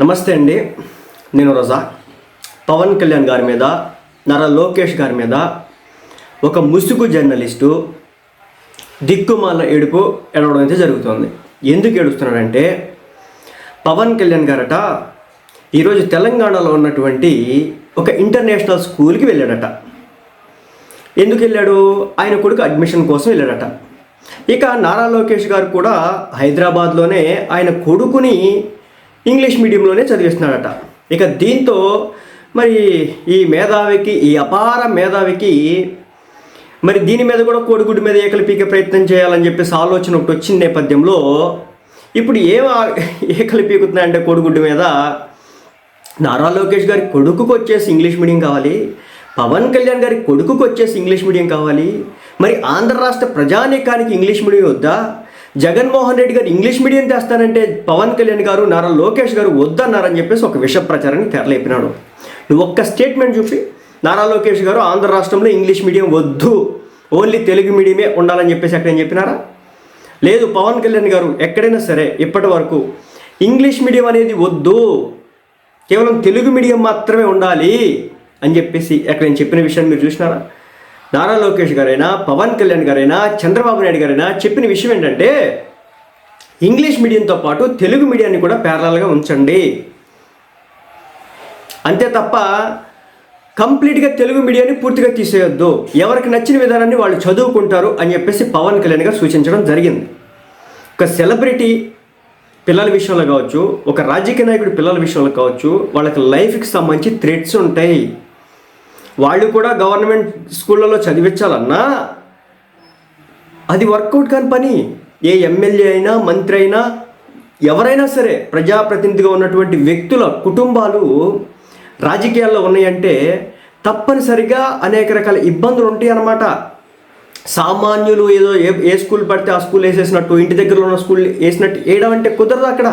నమస్తే అండి. నేను రోజా. పవన్ కళ్యాణ్ గారి మీద నర లోకేష్ గారి మీద ఒక ముసుగు జర్నలిస్టు దిక్కుమాల ఏడుపు ఎడవడం అయితే జరుగుతుంది. ఎందుకు ఏడుస్తున్నాడంటే పవన్ కళ్యాణ్ గారట ఈరోజు తెలంగాణలో ఉన్నటువంటి ఒక ఇంటర్నేషనల్ స్కూల్కి వెళ్ళాడట. ఎందుకు వెళ్ళాడు? ఆయన కొడుకు అడ్మిషన్ కోసం వెళ్ళాడట. ఇక నారా లోకేష్ గారు కూడా హైదరాబాద్లోనే ఆయన కొడుకుని ఇంగ్లీష్ మీడియంలోనే చదివిస్తున్నాడట. ఇక దీంతో మరి ఈ మేధావికి ఈ అపార మేధావికి మరి దీని మీద కూడా కోడిగుడ్డు మీద ఏకలు పీకే ప్రయత్నం చేయాలని చెప్పేసి ఆలోచన ఒకటి వచ్చిన నేపథ్యంలో ఇప్పుడు ఏం ఏకలు పీకుతున్నాయంటే కోడిగుడ్డు మీద? నారా లోకేష్ గారి కొడుకుకు వచ్చేసి ఇంగ్లీష్ మీడియం కావాలి. పవన్ కళ్యాణ్ గారి కొడుకుకు వచ్చేసి ఇంగ్లీష్ మీడియం కావాలి. మరి ఆంధ్ర రాష్ట్ర ప్రజానీకానికి ఇంగ్లీష్ మీడియం వద్దా? జగన్మోహన్ రెడ్డి గారు ఇంగ్లీష్ మీడియం తెస్తానంటే పవన్ కళ్యాణ్ గారు నారా లోకేష్ గారు వద్దన్నారని చెప్పేసి ఒక విష ప్రచారాన్ని తెరలేపినాడు. నువ్వు ఒక్క స్టేట్మెంట్ చూపి నారా లోకేష్ గారు ఆంధ్ర రాష్ట్రంలో ఇంగ్లీష్ మీడియం వద్దు ఓన్లీ తెలుగు మీడియమే ఉండాలని చెప్పేసి ఎక్కడైనా చెప్పినారా? లేదు పవన్ కళ్యాణ్ గారు ఎక్కడైనా సరే ఇప్పటి వరకు ఇంగ్లీష్ మీడియం అనేది వద్దు కేవలం తెలుగు మీడియం మాత్రమే ఉండాలి అని చెప్పేసి అక్కడ నేను చెప్పిన విషయాన్ని మీరు చూసినారా? నారా లోకేష్ గారైనా పవన్ కళ్యాణ్ గారైనా చంద్రబాబు నాయుడు గారైనా చెప్పిన విషయం ఏంటంటే ఇంగ్లీష్ మీడియంతో పాటు తెలుగు మీడియాన్ని కూడా ప్యారలల్గా ఉంచండి. అంతే తప్ప కంప్లీట్గా తెలుగు మీడియాని పూర్తిగా తీసేయొద్దు. ఎవరికి నచ్చిన విధానాన్ని వాళ్ళు చదువుకుంటారు అని చెప్పేసి పవన్ కళ్యాణ్ గారు సూచించడం జరిగింది. ఒక సెలబ్రిటీ పిల్లల విషయంలో కావచ్చు ఒక రాజకీయ నాయకుడి పిల్లల విషయంలో కావచ్చు వాళ్ళకి లైఫ్కి సంబంధించి థ్రెడ్స్ ఉంటాయి. వాళ్ళు కూడా గవర్నమెంట్ స్కూళ్ళలో చదివించాలన్నా అది వర్కౌట్ కాని పని. ఏ ఎమ్మెల్యే అయినా మంత్రి అయినా ఎవరైనా సరే ప్రజాప్రతినిధిగా ఉన్నటువంటి వ్యక్తుల కుటుంబాలు రాజకీయాల్లో ఉన్నాయంటే తప్పనిసరిగా అనేక రకాల ఇబ్బందులు ఉంటాయి అన్నమాట సామాన్యులు ఏదో ఏ ఏ స్కూల్ పడితే ఆ స్కూల్ వేసేసినట్టు ఇంటి దగ్గరలో ఉన్న స్కూల్ వేసినట్టు వేయడం అంటే కుదరదు అక్కడ.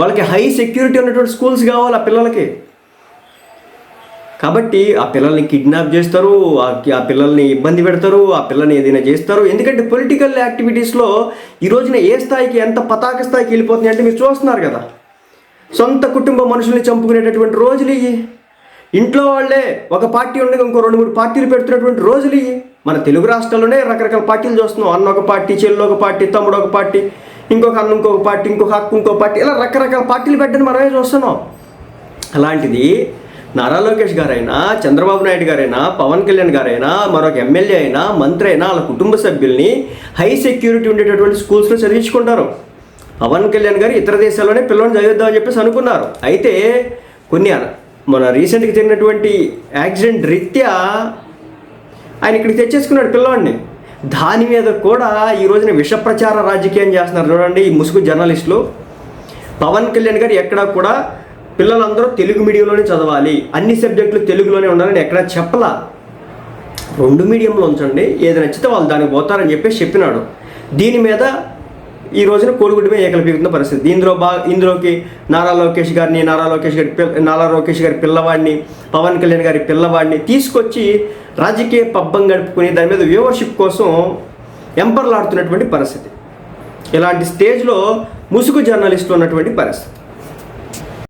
వాళ్ళకి హై సెక్యూరిటీ ఉన్నటువంటి స్కూల్స్ కావాలి ఆ పిల్లలకి. కాబట్టి ఆ పిల్లల్ని కిడ్నాప్ చేస్తారు ఆ ఆ పిల్లల్ని ఇబ్బంది పెడతారు ఆ పిల్లల్ని ఏదైనా చేస్తారు. ఎందుకంటే పొలిటికల్ యాక్టివిటీస్లో ఈ రోజున ఏ స్థాయికి ఎంత పతాక స్థాయికి వెళ్ళిపోతుంది అంటే మీరు చూస్తున్నారు కదా. సొంత కుటుంబ మనుషుల్ని చంపుకునేటటువంటి రోజులు ఇవి ఇంట్లో వాళ్ళే ఒక పార్టీ ఉండగా ఇంకో రెండు మూడు పార్టీలు పెడుతున్నటువంటి రోజులు ఇవి మన తెలుగు రాష్ట్రాల్లోనే రకరకాల పార్టీలు చూస్తున్నాం. అన్న ఒక పార్టీ చెల్లు ఒక పార్టీ తమ్ముడు ఒక పార్టీ ఇంకొక అన్న ఇంకొక పార్టీ ఇంకొక హక్కు ఇంకో పార్టీ ఇలా రకరకాల పార్టీలు పెట్టని మనమే చూస్తున్నాం. అలాంటిది నారా లోకేష్ గారైనా చంద్రబాబు నాయుడు గారైనా పవన్ కళ్యాణ్ గారైనా మరొక ఎమ్మెల్యే అయినా మంత్రి అయినా వాళ్ళ కుటుంబ సభ్యుల్ని హై సెక్యూరిటీ ఉండేటటువంటి స్కూల్స్లో చదివించుకుంటారు. పవన్ కళ్యాణ్ గారు ఇతర దేశాల్లోనే పిల్లల్ని చదివిద్దామని చెప్పేసి అనుకున్నారు. అయితే కొన్ని మన రీసెంట్గా జరిగినటువంటి యాక్సిడెంట్ రీత్యా ఆయన ఇక్కడికి తెచ్చేసుకున్నాడు పిల్లవాడిని. దాని మీద కూడా ఈ రోజున విషప్రచార రాజకీయం చేస్తున్నారు చూడండి ఈ ముసుగు జర్నలిస్టులు. పవన్ కళ్యాణ్ గారు ఎక్కడా కూడా పిల్లలందరూ తెలుగు మీడియంలోనే చదవాలి. అన్ని సబ్జెక్టులు తెలుగులోనే ఉండాలని ఎక్కడా చెప్పలా. రెండు మీడియంలో ఉంచండి. ఏది నచ్చితే వాళ్ళు దానికి పోతారని చెప్పేసి చెప్పినాడు. దీని మీద ఈ రోజున కోడిగుడ్డమే ఏకలు పీకుతున్న పరిస్థితి. ఇందులో బా ఇందులోకి నారా లోకేష్ గారిని నారా లోకేష్ గారి పిల్ల నారా లోకేష్ గారి పిల్లవాడిని పవన్ కళ్యాణ్ గారి పిల్లవాడిని తీసుకొచ్చి రాజకీయ పబ్బం గడుపుకుని దాని మీద వ్యూవర్షిప్ కోసం ఎంపర్లాడుతున్నటువంటి పరిస్థితి. ఇలాంటి స్టేజ్లో ముసుగు జర్నలిస్టులు ఉన్నటువంటి పరిస్థితి.